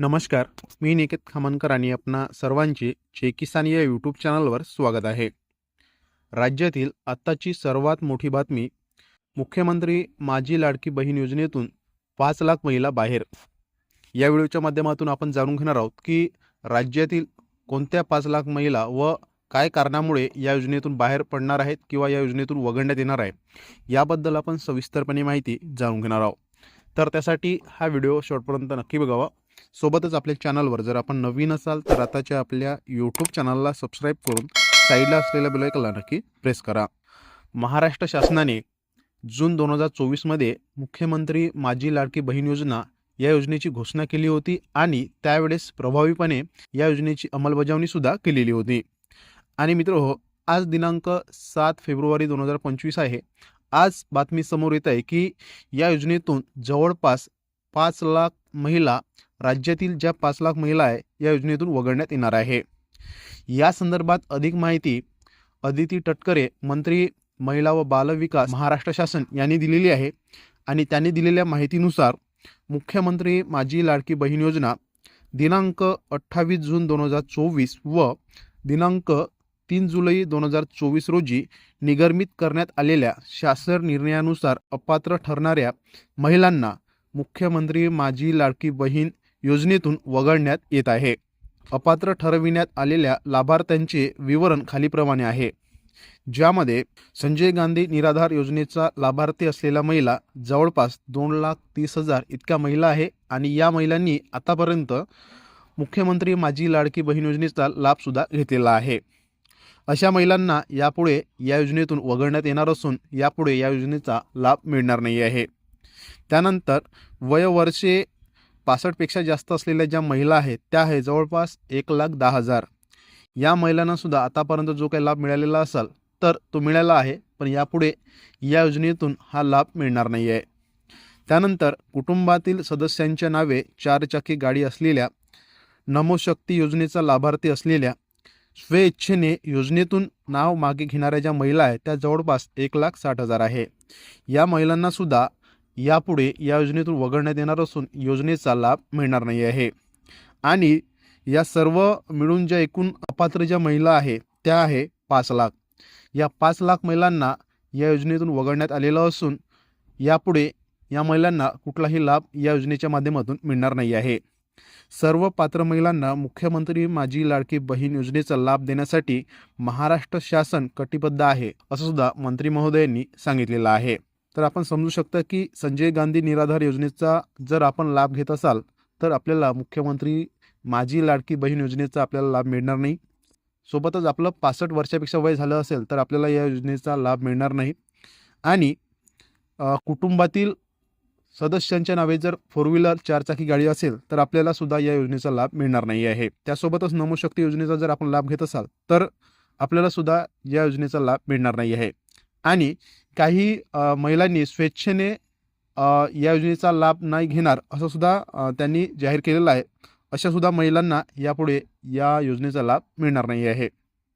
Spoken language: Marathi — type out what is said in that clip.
नमस्कार मी निकेत खामनकर आणि आपणा सर्वांचे जे या यूट्यूब चॅनलवर स्वागत आहे. राज्यातील आत्ताची सर्वात मोठी बातमी मुख्यमंत्री माझी लाडकी बहीण योजनेतून पाच लाख महिला बाहेर. या व्हिडिओच्या माध्यमातून आपण जाणून घेणार आहोत की राज्यातील कोणत्या पाच लाख महिला व काय कारणामुळे या योजनेतून बाहेर पडणार आहेत किंवा या योजनेतून वगळण्यात येणार आहे याबद्दल आपण सविस्तरपणे माहिती जाणून घेणार आहोत. तर त्यासाठी हा व्हिडिओ शेवटपर्यंत नक्की बघावा. सोबतच आपल्या चॅनलवर जर आपण नवीन असाल तर आताच्या आपल्या यूट्यूब चॅनलला सबस्क्राईब करून साईडला असलेल्या बेलायकला नक्की प्रेस करा. महाराष्ट्र शासनाने जून दोन हजार चोवीसमध्ये मुख्यमंत्री माझी लाडकी बहीण योजना या योजनेची घोषणा केली होती आणि त्यावेळेस प्रभावीपणे या योजनेची अंमलबजावणीसुद्धा केलेली होती. आणि मित्र हो आज दिनांक सात फेब्रुवारी दोन हजार पंचवीस आहे. आज बातमी समोर येत आहे की या योजनेतून जवळपास पाच लाख महिला राज्यातील ज्या पाच लाख महिला आहे या योजनेतून वगळण्यात येणार आहे. या संदर्भात अधिक माहिती अदिती टटकरे मंत्री महिला व बालविकास महाराष्ट्र शासन यांनी दिलेली आहे आणि त्यांनी दिलेल्या माहितीनुसार मुख्यमंत्री माझी लाडकी बहीण योजना दिनांक अठ्ठावीस जून दोन हजार चोवीस व दिनांक तीन जुलै दोन हजार चोवीस रोजी निगर्मित करण्यात आलेल्या शासन निर्णयानुसार अपात्र ठरणाऱ्या महिलांना मुख्यमंत्री माझी लाडकी बहीण योजनेतून वगळण्यात येत आहे. अपात्र ठरविण्यात आलेल्या लाभार्थ्यांचे विवरण खालीप्रमाणे आहे. ज्यामध्ये संजय गांधी निराधार योजनेचा लाभार्थी असलेल्या महिला जवळपास दोन लाख तीस हजार इतक्या महिला आहे आणि या महिलांनी आतापर्यंत मुख्यमंत्री माझी लाडकी बहीण योजनेचा लाभसुद्धा घेतलेला आहे. अशा महिलांना यापुढे या योजनेतून वगळण्यात येणार असून यापुढे या योजनेचा लाभ मिळणार नाही आहे. त्यानंतर वयवर्षे पासष्टपेक्षा जास्त असलेल्या ज्या महिला आहेत त्या आहे जवळपास एक लाख दहा हजार. या महिलांनासुद्धा आतापर्यंत जो काही लाभ मिळालेला असाल तर तो मिळाला आहे पण यापुढे या योजनेतून हा लाभ मिळणार नाही आहे त्यानंतर कुटुंबातील सदस्यांच्या नावे चारचाकी गाडी असलेल्या नमोशक्ती योजनेचा लाभार्थी असलेल्या स्वेच्छेने योजनेतून नाव मागे घेणाऱ्या ज्या महिला आहेत त्या जवळपास एक लाख साठ हजार आहे. या महिलांनासुद्धा यापुढे या योजनेतून वगळण्यात येणार असून योजनेचा लाभ मिळणार नाही आहे. आणि या सर्व मिळून ज्या एकूण अपात्र ज्या महिला आहे त्या आहे पाच लाख. या पाच लाख महिलांना या योजनेतून वगळण्यात आलेलं असून यापुढे या महिलांना कुठलाही लाभ या योजनेच्या माध्यमातून मिळणार नाही आहे. सर्व पात्र महिलांना मुख्यमंत्री माझी लाडकी बहीण योजनेचा लाभ देण्यासाठी महाराष्ट्र शासन कटिबद्ध आहे असं सुद्धा मंत्री महोदयांनी सांगितलेलं आहे. तर आपण समजू शकता की संजय गांधी निराधार योजनेचा जर आपण लाभ घेत असाल तर आपल्याला मुख्यमंत्री माझी लाडकी बहीण योजनेचा आपल्याला लाभ मिळणार नाही. सोबतच आपलं पासष्ट वर्षापेक्षा वय झालं असेल तर आपल्याला या योजनेचा लाभ मिळणार नाही. आणि कुटुंबातील सदस्यांच्या नावे जर फोर व्हीलर चारचाकी गाडी असेल तर आपल्याला सुद्धा या योजनेचा लाभ मिळणार नाही आहे. त्यासोबतच नमोशक्ती योजनेचा जर आपण लाभ घेत असाल तर आपल्याला सुद्धा या योजनेचा लाभ मिळणार नाही आहे. आणि काही महिलांनी स्वेच्छेने या योजनेचा लाभ नाही घेणार असं सुद्धा त्यांनी जाहीर केलेलं आहे. अशा सुद्धा महिलांना यापुढे या योजनेचा लाभ मिळणार नाही आहे.